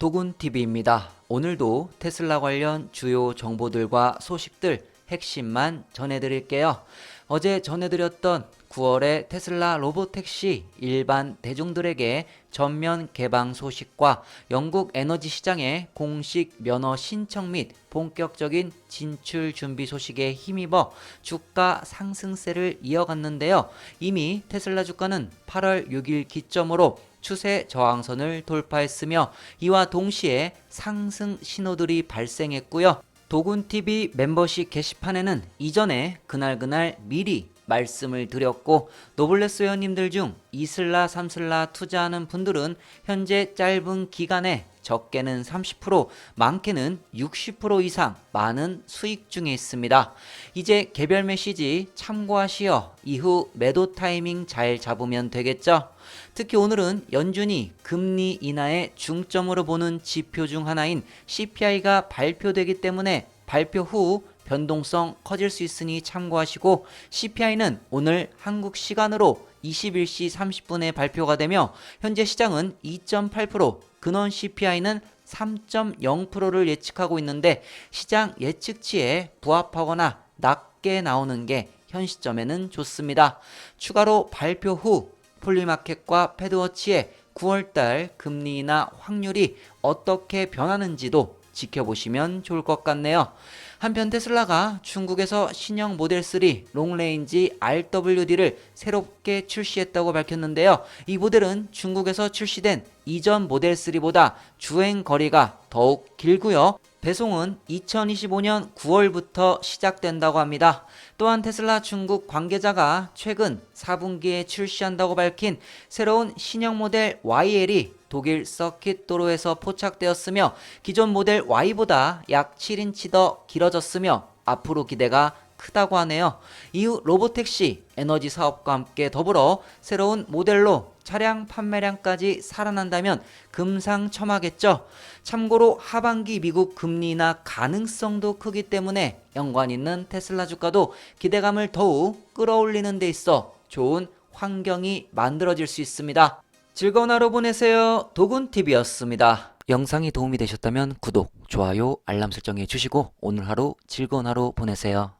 도군TV입니다. 오늘도 테슬라 관련 주요 정보들과 소식들 핵심만 전해드릴게요. 어제 전해드렸던 9월의 테슬라 로보택시 일반 대중들에게 전면 개방 소식과 영국 에너지 시장의 공식 면허 신청 및 본격적인 진출 준비 소식에 힘입어 주가 상승세를 이어갔는데요. 이미 테슬라 주가는 8월 6일 기점으로 추세 저항선을 돌파했으며 이와 동시에 상승 신호들이 발생했고요. 도군TV 멤버십 게시판에는 이전에 그날그날 미리 말씀을 드렸고 노블레스 회원님들 중 이슬라 삼슬라 투자하는 분들은 현재 짧은 기간에 적게는 30% 많게는 60% 이상 많은 수익 중에 있습니다. 이제 개별 메시지 참고하시어 이후 매도 타이밍 잘 잡으면 되겠죠. 특히 오늘은 연준이 금리 인하의 중점으로 보는 지표 중 하나인 CPI가 발표되기 때문에 발표 후 변동성 커질 수 있으니 참고하시고 CPI는 오늘 한국 시간으로 21시 30분에 발표가 되며 현재 시장은 2.8% 근원 CPI는 3.0%를 예측하고 있는데 시장 예측치에 부합하거나 낮게 나오는 게 현 시점에는 좋습니다. 추가로 발표 후 폴리마켓과 패드워치의 9월달 금리 인하 확률이 어떻게 변하는지도 지켜보시면 좋을 것 같네요. 한편 테슬라가 중국에서 신형 모델 3 롱레인지 RWD를 새롭게 출시했다고 밝혔는데요. 이 모델은 중국에서 출시된 이전 모델 3보다 주행 거리가 더욱 길고요. 배송은 2025년 9월부터 시작된다고 합니다. 또한 테슬라 중국 관계자가 최근 4분기에 출시한다고 밝힌 새로운 신형 모델 YL이 독일 서킷 도로에서 포착되었으며 기존 모델 Y보다 약 7인치 더 길어졌으며 앞으로 기대가 크다고 하네요. 이후 로보택시 에너지 사업과 함께 더불어 새로운 모델로 차량 판매량까지 살아난다면 금상첨화겠죠. 참고로 하반기 미국 금리 인하 가능성도 크기 때문에 연관 있는 테슬라 주가도 기대감을 더욱 끌어올리는 데 있어 좋은 환경이 만들어질 수 있습니다. 즐거운 하루 보내세요. 도군TV였습니다. 영상이 도움이 되셨다면 구독, 좋아요, 알람 설정해 주시고 오늘 하루 즐거운 하루 보내세요.